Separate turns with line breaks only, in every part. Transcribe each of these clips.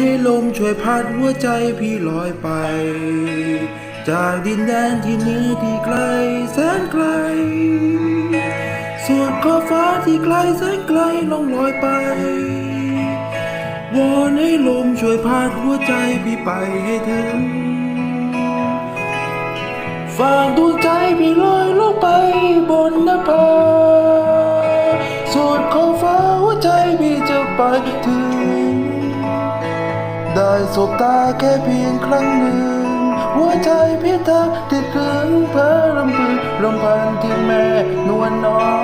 ให้ลมช่วยพัดหัวใจพี่ลอยไป จากดินแดนที่นี้ที่ไกลแสนไกล ส่วนขอบฟ้าที่ไกลแสนไกลล่องลอยไปวอนให้ลมช่วยพัดหัวใจพี่ไปให้ถึง ฝากดวงใจพี่ลอยลงไปบนนภาสุดขอบฟ้าหัวใจพี่จะไปถึง ได้สบตาแค่เพียงครั้งหนึ่ง หัวใจพี่เธอติดถึงเพ้อรำพึงรำพันที่แม่นวลน้อง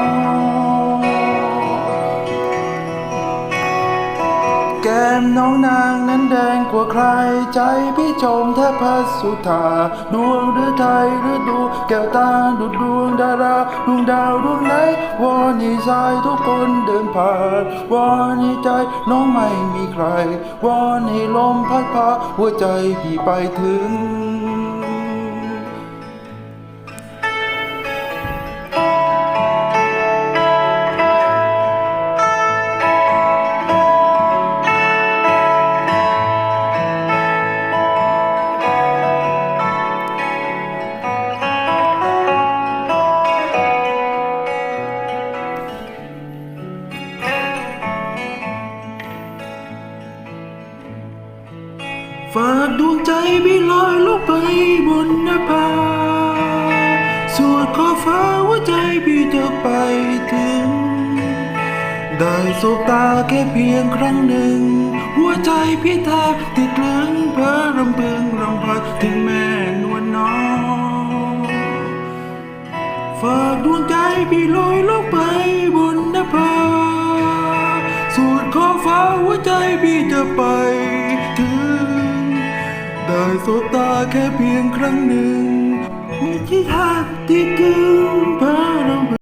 มน้องนางนั้นแดงกว่าใคร ใจพี่ชมแทบพัสุธาดวงหรือไทยหรือดู แก้วตาดุดดวงดาราดวงดาวดวงไหนวอนให้ชายทุกคนเดินผ่านวอนให้ใจน้องไม่มีใครวอนี่ลมพัดพาหัวใจพี่ไปถึง ฝากดวงใจพี่ลอยลงไปบนนภาสวนขอฟ้าหัวใจพี่จะไปถึง ได้สบตาแค่เพียงครั้งหนึ่ง หัวใจพี่แทบติดเลืองเพ้อรำพึงรำพันถึงแม่นวลน้องฝากดวงใจพี่ลอยลงไปบนนภาสุดขอฟ้าหัวใจพี่จะไปถึง ได้สบตาแค่เพียงครั้งหนึ่งไม่ที่ทาที่กึ่งพ้อรา